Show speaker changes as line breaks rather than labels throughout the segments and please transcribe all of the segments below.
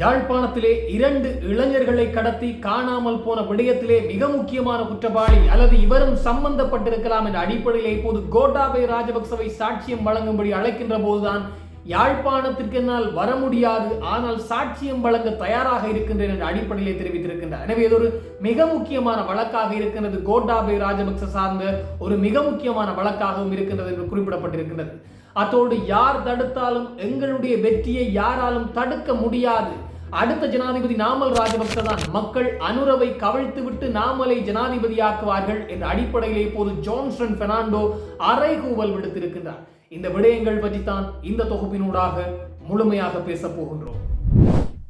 யாழ்ப்பாணத்திலே இரண்டு இளைஞர்களை கடத்தி காணாமல் போன விடயத்திலே மிக முக்கியமான குற்றவாளி அல்லது இவரும் சம்பந்தப்பட்டிருக்கலாம் என்ற அடிப்படையிலே இப்போது கோட்டாபே ராஜபக்சவை சாட்சியம் வழங்கும்படி அழைக்கின்ற போதுதான் யாழ்ப்பாணத்திற்கு என்னால் வர முடியாது ஆனால் சாட்சியம் வழங்க தயாராக இருக்கின்றேன் என்ற அடிப்படையிலே தெரிவித்திருக்கின்றார். எனவே இது ஒரு மிக முக்கியமான வழக்காக இருக்கின்றது. கோட்டாபே ராஜபக்ச சார்ந்த ஒரு மிக முக்கியமான வழக்காகவும் இருக்கின்றது என்று குறிப்பிடப்பட்டிருக்கின்றது. அதோடு யார் தடுத்தாலும் எங்களுடைய வெற்றியை யாராலும் தடுக்க முடியாது. அடுத்த ஜனாதிபதி நாமல் ராஜபக்ச தான் மக்கள் அனுரவை கவிழ்த்து விட்டு நாமலை ஜனாதிபதியாக்குவார்கள் என்ற அடிப்படையில் இப்போது ஜான்சன் பெர்னாண்டோ அரைகூவல் விடுத்திருக்கின்றார். இந்த விடயங்கள் பற்றித்தான் இந்த தொகுப்பினூடாக முழுமையாக பேசப் போகின்றோம்.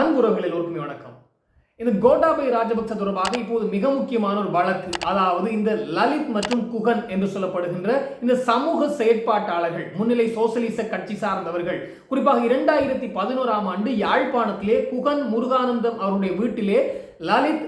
அன்புறவுகள் எல்லோருக்குமே வணக்கம். இந்த கோட்டாபய ராஜபக்ச தொடர்பாக இப்போது மிக முக்கியமான ஒரு வழக்கு. அதாவது இந்த லலித் மற்றும் குகன் என்று சொல்லப்படுகின்ற இந்த சமூக செயற்பாட்டாளர்கள் முன்னிலை சோசலிச கட்சி சார்ந்தவர்கள். குறிப்பாக இரண்டாயிரத்தி பதினோராம் ஆண்டு யாழ்ப்பாணத்திலே குகன் முருகானந்தம் அவருடைய வீட்டிலே லலித்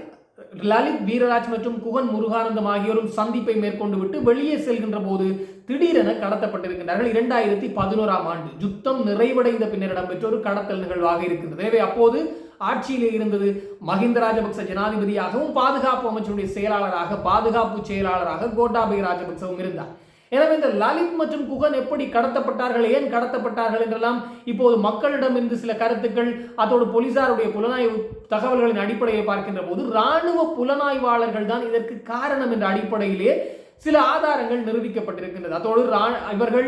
லலித் வீரராஜ் மற்றும் குகன் முருகானந்தம் ஆகியோரும் சந்திப்பை மேற்கொண்டு விட்டு வெளியே செல்கின்ற போது திடீரென கடத்தப்பட்டிருக்கின்றார்கள் இரண்டாயிரத்தி பதினோராம் ஆண்டு. யுத்தம் நிறைவடைந்த பின்னர் இடம்பெற்ற ஒரு கடத்தல் நிகழ்வாக இருக்கின்றது. எனவே அப்போது ஆட்சியிலே இருந்தது. மஹிந்த ராஜபக்ச ஜனாதிபதியாகவும் பாதுகாப்பு அமைச்சருடைய செயலாளராக பாதுகாப்பு செயலாளராக கோட்டாபய ராஜபக்சவும் இருந்தார். எனவே இந்த லலித் மற்றும் குகன் எப்படி கடத்தப்பட்டார்கள் ஏன் கடத்தப்பட்டார்கள் என்றெல்லாம் இப்போது மக்களிடமிருந்து சில கருத்துக்கள் அதோடு போலீசாருடைய புலனாய்வு தகவல்களின் அடிப்படையை பார்க்கின்ற போது இராணுவ புலனாய்வாளர்கள் தான் இதற்கு காரணம் என்ற அடிப்படையிலே சில ஆதாரங்கள் நிரூபிக்கப்பட்டிருக்கின்றது. அதோடு இவர்கள்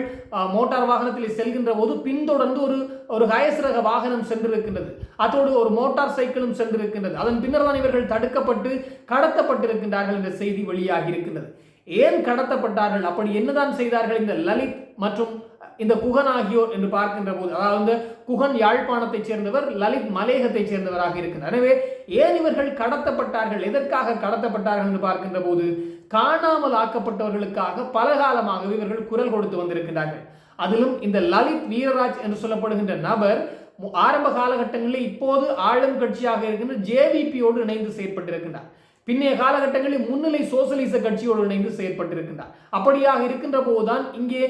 மோட்டார் வாகனத்தில் செல்கின்ற போது பின்தொடர்ந்து ஒரு ஒரு ஹயஸ்ரக வாகனம் சென்றிருக்கின்றது. அதோடு ஒரு மோட்டார் சைக்கிளும் சென்றிருக்கின்றது. அதன் பின்னர் தான் இவர்கள் தடுக்கப்பட்டு கடத்தப்பட்டிருக்கின்றார்கள் என்ற செய்தி வெளியாகி இருக்கின்றது ஏன் கடத்தப்பட்டார்கள்? அப்படி என்னதான் செய்தார்கள்? இந்த லலித் மற்றும் இந்த குகன் ஆகியோர் என்று பார்க்கின்ற போது அதாவது குகன் யாழ்ப்பாணத்தைச் சேர்ந்தவர் லலித் மலேகத்தைச் சேர்ந்தவராக இருக்கிறார் எனவே ஏன் இவர்கள் கடத்தப்பட்டார்கள்? எதற்காக கடத்தப்பட்டார்கள் என்று பார்க்கின்ற போது காணாமல் ஆக்கப்பட்டவர்களுக்காக பல காலமாகவே இவர்கள் குரல் கொடுத்து வந்திருக்கிறார்கள். அதிலும் இந்த லலித் வீரராஜ் என்று சொல்லப்படுகின்ற நபர் ஆரம்ப காலகட்டங்களில் இப்போது ஆளும் கட்சியாக இருக்கின்ற ஜேவிபியோடு இணைந்து செயற்பட்டிருக்கின்றார் பின்னைய காலகட்டங்களில் முன்னிலை சோசலிச கட்சியோடு இணைந்து செயற்பட்டிருக்கின்றார் அப்படியாக இருக்கின்ற போதுதான் இங்கே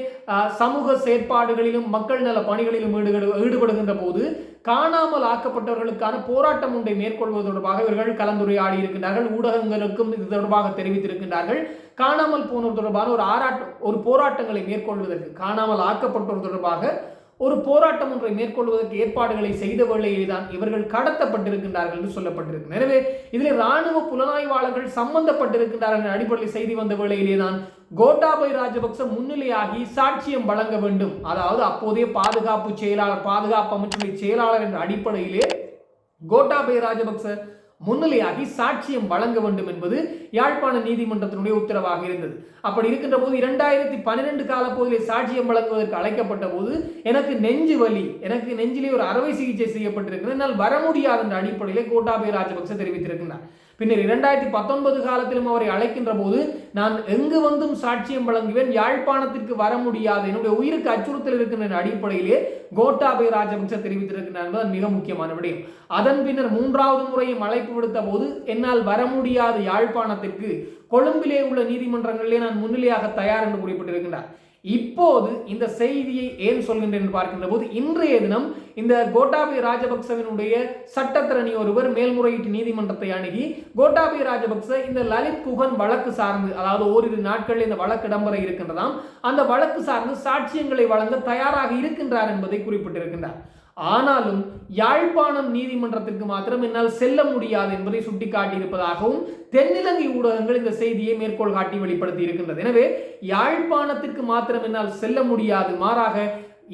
சமூக செயற்பாடுகளிலும் மக்கள் நல பணிகளிலும் ஈடுபடுகின்ற போது காணாமல் ஆக்கப்பட்டவர்களுக்கான போராட்டம் ஒன்றை மேற்கொள்வது தொடர்பாக இவர்கள் கலந்துரையாடி இருக்கின்றார்கள். ஊடகங்களுக்கும் இது தொடர்பாக தெரிவித்திருக்கின்றார்கள். காணாமல் போனோர் தொடர்பான ஒரு ஆராட்ட ஒரு போராட்டங்களை மேற்கொள்வதற்கு காணாமல் ஆக்கப்பட்டோர் தொடர்பாக ஒரு போராட்டம் ஒன்றை மேற்கொள்வதற்கு ஏற்பாடுகளை செய்த வேளையில்தான் இவர்கள் கடத்தப்பட்டிருக்கின்றார்கள் என்று சொல்லப்பட்டிருக்கு. எனவே இதில் ராணுவ புலனாய்வாளர்கள் சம்பந்தப்பட்டிருக்கின்றார்கள் என்ற அடிப்படையில் செய்தி வந்த வேளையிலே தான் கோட்டாபய ராஜபக்ச முன்னிலையாகி சாட்சியம் வழங்க வேண்டும். அதாவது அப்போதைய பாதுகாப்பு செயலாளர் பாதுகாப்பு அமைச்சருடைய செயலாளர் என்ற அடிப்படையிலே கோட்டாபய ராஜபக்ச முன்னிலையாகி சாட்சியம் வழங்க வேண்டும் என்பது யாழ்ப்பாண நீதிமன்றத்தினுடைய உத்தரவாக இருந்தது. அப்படி இருக்கின்ற போது இரண்டாயிரத்தி பன்னிரெண்டு கால சாட்சியம் வழங்குவதற்கு அழைக்கப்பட்ட போது எனக்கு நெஞ்சு வலி எனக்கு நெஞ்சிலே ஒரு அறுவை சிகிச்சை செய்யப்பட்டிருக்கிறது. என்னால் வர முடியாது என்ற அடிப்படையிலே கோட்டாபய ராஜபக்ச தெரிவித்திருக்கிறார் பின்னர் இரண்டாயிரத்தி பத்தொன்பது காலத்திலும் அவரை அழைக்கின்ற போது நான் எங்கு வந்தும் சாட்சியம் வழங்குவேன் யாழ்ப்பாணத்திற்கு வர முடியாது என்னுடைய உயிருக்கு அச்சுறுத்தல் இருக்கின்ற அடிப்படையிலே கோட்டாபய ராஜபக்ச தெரிவித்திருக்கிறார் என்பது மிக முக்கியமான விடயம். அதன் பின்னர் மூன்றாவது முறையும் அழைப்பு விடுத்த போது என்னால் வர முடியாது யாழ்ப்பாணத்திற்கு. கொழும்பிலே உள்ள நீதிமன்றங்களிலே நான் முன்னிலையாக தயார் என்று குறிப்பிட்டிருக்கின்றார். இப்போது இந்த செய்தியை ஏன் சொல்கின்றேன் பார்க்கின்ற போது இன்றைய தினம் இந்த கோட்டாபய ராஜபக்சவினுடைய சட்டத்திரணி ஒருவர் மேல்முறையீட்டு நீதிமன்றத்தை அணுகி கோட்டாபய ராஜபக்ச இந்த லலித் குகன் வழக்கு சார்ந்து அதாவது ஓரிரு நாட்களில் இந்த வழக்கு இடம்பெற இருக்கின்றதாம் அந்த வழக்கு சார்ந்து சாட்சியங்களை வழங்க தயாராக இருக்கின்றார் என்பதை குறிப்பிட்டிருக்கின்றார். ஆனாலும் யாழ்ப்பாணம் நீதிமன்றத்திற்கு மாத்திரம் என்னால் செல்ல முடியாது என்பதை சுட்டிக்காட்டியிருப்பதாகவும் தென்னிலங்கை ஊடகங்கள் இந்த செய்தியை மேற்கோள் காட்டி வெளிப்படுத்தி இருக்கின்றது எனவே யாழ்ப்பாணத்திற்கு மாத்திரம் என்னால் செல்ல முடியாது. மாறாக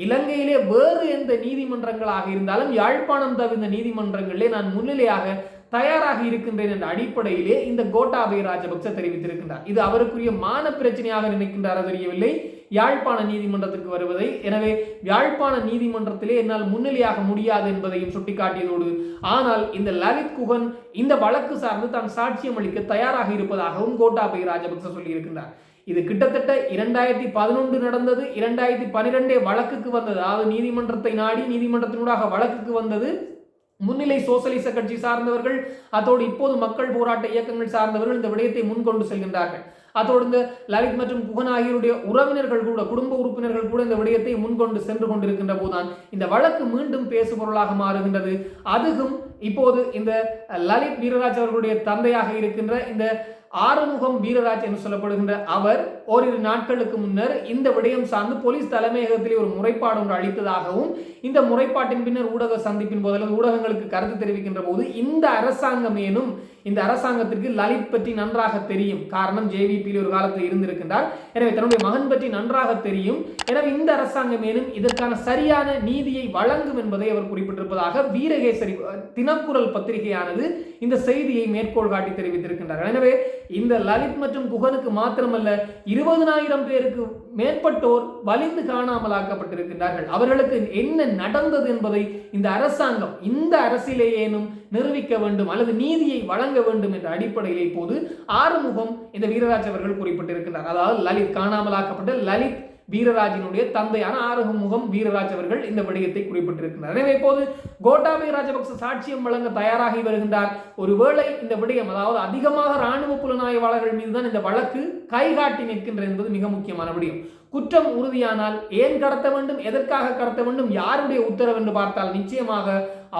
இலங்கையிலே வேறு எந்த நீதிமன்றங்களாக இருந்தாலும் யாழ்ப்பாணம் தவிர்ந்த நீதிமன்றங்களிலே நான் முன்னிலையாக தயாராக இருக்கின்றேன் என்ற அடிப்படையிலே இந்த கோட்டாபய ராஜபக்ச தெரிவித்திருக்கின்றார். இது அவருக்குரிய மான பிரச்சனையாக நினைக்கின்றார தெரியவில்லை. யாழ்ப்பாண நீதிமன்றத்திற்கு வருவதை. எனவே யாழ்ப்பாண நீதிமன்றத்திலே என்னால் முன்னிலையாக முடியாது என்பதையும் சுட்டிக்காட்டியதோடு ஆனால் இந்த லலித் குகன் இந்த வழக்கு சார்ந்து தான் சாட்சியம் அளிக்க தயாராக இருப்பதாகவும் கோட்டாபய ராஜபக்ச சொல்லியிருக்கின்றார். இது கிட்டத்தட்ட இரண்டாயிரத்தி பதினொன்று நடந்தது. இரண்டாயிரத்தி பனிரெண்டே வழக்குக்கு வந்தது. அதாவது நீதிமன்றத்தை நாடி நீதிமன்றத்தினூடாக வழக்குக்கு வந்தது. முன்னிலை சோசலிச கட்சி சார்ந்தவர்கள் அதோடு இப்போது மக்கள் போராட்ட இயக்கங்கள் சார்ந்தவர்கள் இந்த விடயத்தை முன்கொண்டு செல்கின்றார்கள். அதோடு லலித் மற்றும் குகன் ஆகியோருடைய உறவினர்கள் கூட குடும்ப உறுப்பினர்கள் கூட இந்த விடயத்தை முன்கொண்டு சென்று கொண்டிருக்கின்ற போதுதான் இந்த வழக்கு மீண்டும் பேசுபொருளாக மாறுகின்றது. அதுவும் இப்போது இந்த லலித் வீரராஜ் அவர்களுடைய தந்தையாக இருக்கின்ற இந்த ஆறுமுகம் வீரராஜ் என்று சொல்லப்படுகின்ற அவர் ஓரிரு நாட்களுக்கு முன்னர் இந்த விடயம் சார்ந்து போலீஸ் தலைமையகத்தில் ஒரு முறைப்பாடு ஒன்று அளித்ததாகவும் இந்த முறைப்பாட்டின் பின்னர் ஊடக சந்திப்பின் போது அல்லது ஊடகங்களுக்கு கருத்து தெரிவிக்கின்ற போது இந்த அரசாங்கம் ஏனும் இந்த அரசாங்கத்திற்கு லலித் பற்றி நன்றாக தெரியும். காரணம் ஜேவிபியில் ஒரு காலத்தில் இருந்திருக்கின்றார். எனவே தன்னுடைய மகன் பற்றி நன்றாக தெரியும். எனவே இந்த அரசாங்கமேலும் இதற்கான சரியான நீதியை வழங்கும் என்பதை அவர் குறிப்பிட்டிருப்பதாக வீரகேசரி தினக்குரல் பத்திரிகையானது இந்த செய்தியை மேற்கோள் காட்டி தெரிவித்திருக்கின்றார்கள். எனவே இந்த லலித் மற்றும் குகனுக்கு மாத்திரமல்ல இருபதனாயிரம் பேருக்கு மேற்பட்டோர் வலிந்து காணாமலாக்கப்பட்டிருக்கின்றார்கள். அவர்களுக்கு என்ன நடந்தது என்பதை இந்த அரசாங்கம் இந்த அரசிலேயேனும் நிரூபிக்க வேண்டும் அல்லது நீதியை வழங்க வேண்டும் என்ற அடிப்படையில் இப்போது ஆறுமுகம் இந்த வீரராஜ் அவர்கள் குறிப்பிட்டிருக்கிறார் அதாவது லலித் காணாமலாக்கப்பட்ட லலித் வீரராஜினுடைய தந்தையான ஆறுமுகம் வீரராஜ் அவர்கள் இந்த விடயத்தை குறிப்பிட்டிருக்கிறார். எனவே இப்போது கோட்டாபய ராஜபக்ச சாட்சியம் வழங்க தயாராகி வருகின்றார். ஒருவேளை இந்த விடயம் அதாவது அதிகமாக ராணுவ புலனாய்வாளர்கள் மீதுதான் இந்த வழக்கு கைகாட்டி நிற்கின்ற என்பது மிக முக்கியமான விடயம். குற்றம் உறுதியானால் ஏன் கடத்த வேண்டும் எதற்காக கடத்த வேண்டும் யாருடைய உத்தரவு என்று பார்த்தால் நிச்சயமாக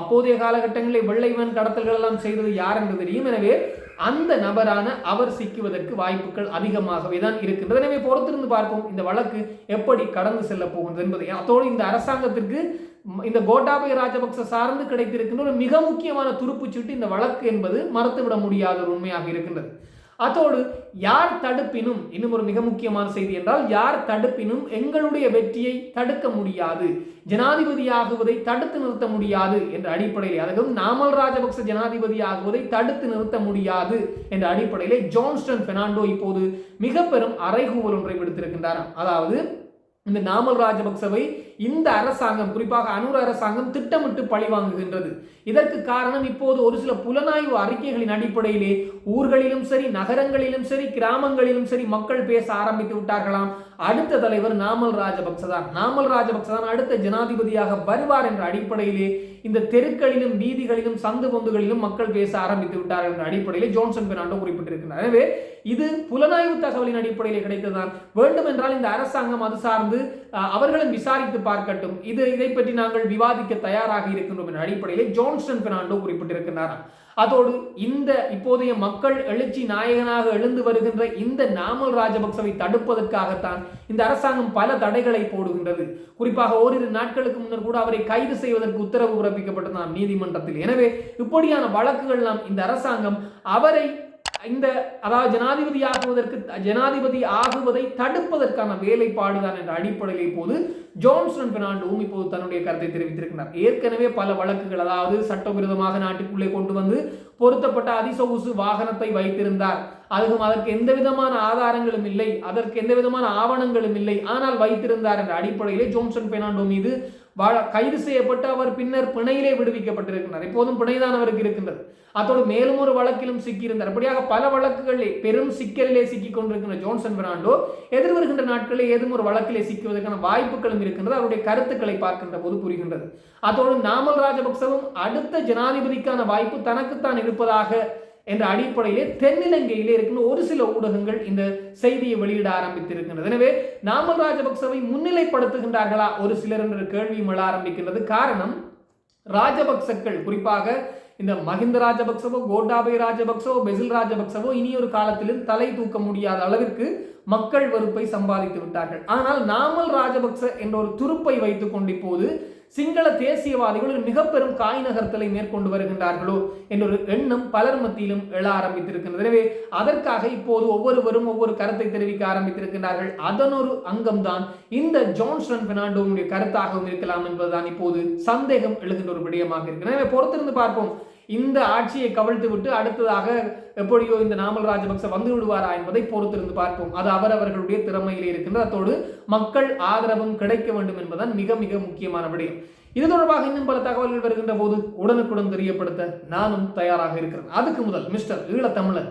அப்போதைய காலகட்டங்களில் வெள்ளைவன் கடத்தல்கள் எல்லாம் செய்தது யார் என்று தெரியும். எனவே அந்த நபரான அவர் சிக்குவதற்கு வாய்ப்புகள் அதிகமாகவே தான் இருக்கின்றது. எனவே பொறுத்திருந்து பார்ப்போம் இந்த வழக்கு எப்படி கடந்து செல்ல போகின்றது என்பதை. அதோடு இந்த அரசாங்கத்திற்கு இந்த கோட்டாபய ராஜபக்ச சார்ந்து கிடைத்திருக்கின்ற ஒரு மிக முக்கியமான துருப்புச்சீட்டு இந்த வழக்கு என்பது மறுத்துவிட முடியாத ஒரு உண்மையாக இருக்கின்றது. அதோடு யார் தடுப்பினும் இன்னும் ஒரு மிக முக்கியமான செய்தி என்றால் யார் தடுப்பினும் எங்களுடைய வெற்றியை தடுக்க முடியாது. ஜனாதிபதியாகுவதை தடுத்து நிறுத்த முடியாது என்ற அடிப்படையில் அதுவும் நாமல் ராஜபக்ச ஜனாதிபதி ஆகுவதை தடுத்து நிறுத்த முடியாது என்ற அடிப்படையில் ஜான்ஸ்டன் பெர்னாண்டோ இப்போது மிக பெரும் அறைகூவல் ஒன்றை விடுத்திருக்கின்றார் அதாவது இந்த நாமல் ராஜபக்சவை இந்த அரசாங்கம் குறிப்பாக அனூர் அரசாங்கம் திட்டமிட்டு பழிவாங்குகின்றது இதற்கு காரணம் இப்போது ஒரு சில புலனாய்வு அறிக்கைகளின் அடிப்படையிலே ஊர்களிலும் சரி நகரங்களிலும் சரி கிராமங்களிலும் சரி மக்கள் பேச ஆரம்பித்து விட்டார்களாம். அடுத்த தலைவர் நாமல் ராஜபக்ச தான் நாமல் ராஜபக்ச தான் அடுத்த ஜனாதிபதியாக வருவார் என்ற அடிப்படையிலே இந்த தெருக்களிலும் வீதிகளிலும் சந்து பொந்துகளிலும் மக்கள் பேச ஆரம்பித்து விட்டார் என்ற அடிப்படையிலே ஜோன்சன் பெர்னாண்டோ குறிப்பிட்டிருக்கிறார். எனவே இது புலனாய்வு தகவலின் அடிப்படையில் கிடைத்ததுதான். வேண்டும் என்றால் இந்த அரசாங்கம் அது சார்ந்து அவர்களும் விசாரித்து பார்க்கட்டும். இது இதை பற்றி நாங்கள் விவாதிக்க தயாராக இருக்கின்றோம் என்ற அடிப்படையிலே ஜோன்சன் பெர்னாண்டோ குறிப்பிட்டிருக்கிறார். அதோடு இந்த இப்போதைய மக்கள் எழுச்சி நாயகனாக எழுந்து வருகின்ற இந்த நாமல் ராஜபக்சவை தடுப்பதற்காகத்தான் இந்த அரசாங்கம் பல தடைகளை போடுகின்றது. குறிப்பாக ஓரிரு நாட்களுக்கு முன்னர் கூட அவரை கைது செய்வதற்கு உத்தரவு பிறப்பிக்கப்பட்டதாம் நீதிமன்றத்தில். எனவே இப்படியான வழக்குகள் நாம் இந்த அரசாங்கம் அவரை இந்த அதாவது ஜனாதிபதி ஆகுவதற்கு ஜனாதிபதி ஆகுவதை தடுப்பதற்கான வேலைப்பாடுதான் என்ற அடிப்படையில் இப்போது ஜோன்சன் பெர்னாண்டோவும் இப்போது தன்னுடைய கருத்தை தெரிவித்திருக்கிறார். ஏற்கனவே பல வழக்குகள் அதாவது சட்டவிரோதமாக நாட்டுக்குள்ளே கொண்டு வந்து பொருத்தப்பட்ட அதிசொகுசு வாகனத்தை வைத்திருந்தார். அதுவும் அதற்கு எந்த விதமான ஆதாரங்களும் இல்லை அதற்கு எந்த விதமான ஆவணங்களும் இல்லை ஆனால் வைத்திருந்தார் என்ற அடிப்படையிலே ஜோன்சன் பெர்னாண்டோ மீது கைது செய்யப்பட்டு அவர் பின்னர் பிணையிலே விடுவிக்கப்பட்டிருக்கிறார் இப்போதும் பிணைதான் அவருக்கு இருக்கின்றது. அதோடு மேலும் ஒரு வழக்கிலும் சிக்கியிருந்தார். அப்படியாக பல வழக்குகளிலே பெரும் சிக்கலிலே சிக்கிக் கொண்டிருக்கிற ஜோன்சன் பெர்னாண்டோ எதிர்வருகின்ற நாட்களில் ஏதும் ஒரு வழக்கிலே சிக்குவதற்கான வாய்ப்புகளும் இருக்கின்றது. அவருடைய கருத்துக்களை பார்க்கின்ற போது புரிகின்றது. அதோடு நாமல் ராஜபக்சவும் அடுத்த ஜனாதிபதிக்கான வாய்ப்பு தனக்குத்தான் இருப்பதாக என்ற அடிப்படையிலே தென்னிலங்கையிலே இருக்கின்ற ஒரு சில ஊடகங்கள் இந்த செய்தியை வெளியிட ஆரம்பித்திருக்கின்றது எனவே நாமல் ராஜபக்சவை முன்னிலைப்படுத்துகின்றார்களா? ஒரு சிலர் என்ற கேள்வியும் எழ ஆரம்பிக்கின்றது. காரணம் ராஜபக்சக்கள் குறிப்பாக இந்த மஹிந்த ராஜபக்சவோ கோட்டாபய ராஜபக்சவோ பெசில் ராஜபக்சவோ இனி ஒரு காலத்திலும் தலை தூக்க முடியாத அளவிற்கு மக்கள் வெறுப்பை சம்பாதித்து விட்டார்கள். ஆனால் நாமல் ராஜபக்ச என்ற ஒரு துருப்பை வைத்துக் கொண்டு இப்போது சிங்கள தேசியவாதிகள் மிக பெரும் காய் நகர்த்தலை மேற்கொண்டு வருகின்றார்களோ என்ற ஒரு எண்ணம் பலர் மத்தியிலும் எழ ஆரம்பித்திருக்கின்றது. எனவே அதற்காக இப்போது ஒவ்வொருவரும் ஒவ்வொரு கருத்தை தெரிவிக்க ஆரம்பித்திருக்கின்றார்கள். அதனொரு அங்கம்தான் இந்த ஜான்ஸ்டன் பெர்னாண்டோவுடைய கருத்தாகவும் இருக்கலாம் என்பதுதான் இப்போது சந்தேகம் எழுகின்ற ஒரு விடயமாக இருக்கிறது எனவே பொறுத்திருந்து பார்ப்போம். இந்த ஆட்சியை கவிழ்த்து விட்டு அடுத்ததாக எப்படியோ இந்த நாமல் ராஜபக்ச வந்து விடுவாரா என்பதை பொறுத்திருந்து பார்ப்போம். அது அவரவர்களுடைய திறமையில் இருக்கின்ற அத்தோடு மக்கள் ஆதரவும் கிடைக்க வேண்டும் என்பதுதான் மிக மிக முக்கியமான விடயம். இது தொடர்பாக இன்னும் பல தகவல்கள் வருகின்ற போது உடனுக்குடன் தெரியப்படுத்த நானும் தயாராக இருக்கிறேன். அதுக்கு முதல் மிஸ்டர் ஈழத்தமிழர்